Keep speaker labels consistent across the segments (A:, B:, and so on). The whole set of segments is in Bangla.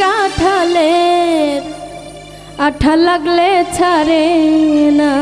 A: কাঠালের আঠা লাগলে ছাড়ে না।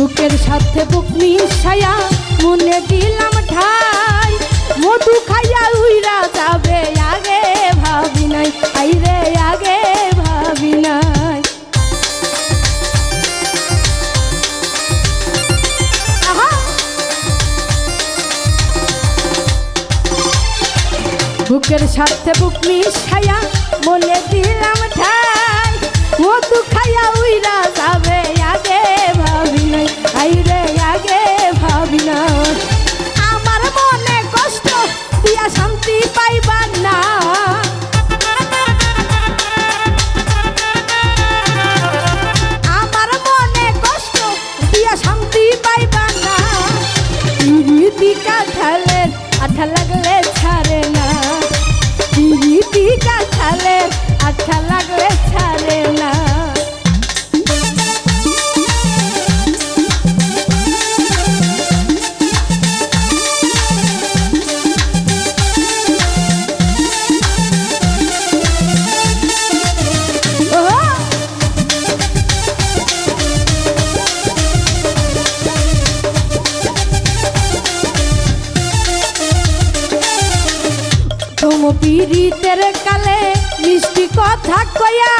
A: বুকের সাথে বুক মিশায়া মনে দিলাম ঠাই। মধু খাইয়া উইরা যাবে, আগে ভাবি নাই। আইরে আগে ভাবি নাই! বুকের সাথে বুক মিশায়া মনে দিলাম ঠাই। মধু খাইয়া উইরা যাবে পিরিতি কাঠালের আঠা লাগলে ছাড়ে না। পিরিতি কাঠালের আঠা লাগলে ছাড়ে না। তোম পীড়িতের কালে মিষ্টি কথা কয়া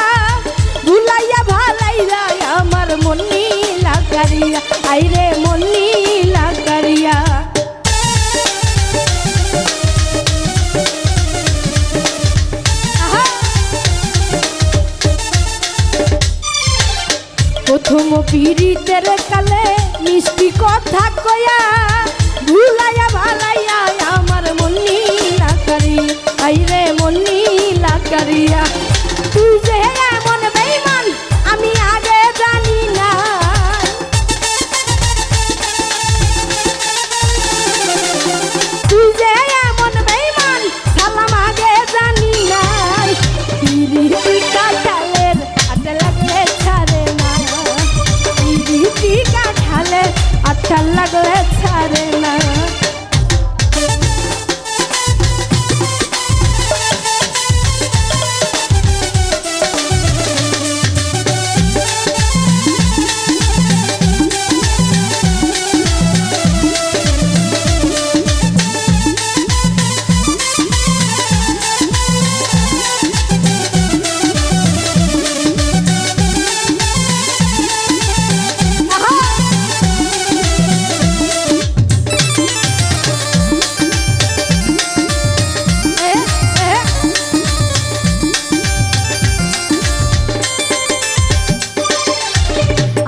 A: ভুলাইয়া ভালাইয়া আমার মনি লাগারিয়া আইরে মনি লাগারিয়া! প্রথম পীড়িতের কালে মিষ্টি কথা কয়া ভুলাইয়া ভালাইয়া আমার আইরে মনি লাকারিয়া।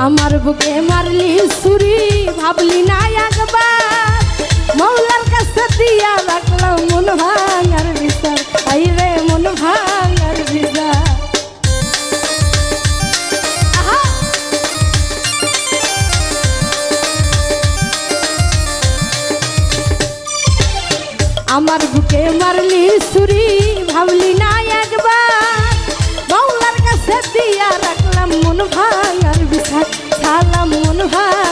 A: আমার বুকে মারলি ছুরি, ভাবলি না একবার। মৌলার কাছে দিয়া রাখলাম মন ভাঙার বিচার। আইরে মন ভাঙার বিচার! আমার বুকে মারলি ছুরি, ভাবলি না একবার। মৌলার কাছে দিয়া রাখলাম মন ভাঙার বিচার সালাম মন ভাঙার বিষা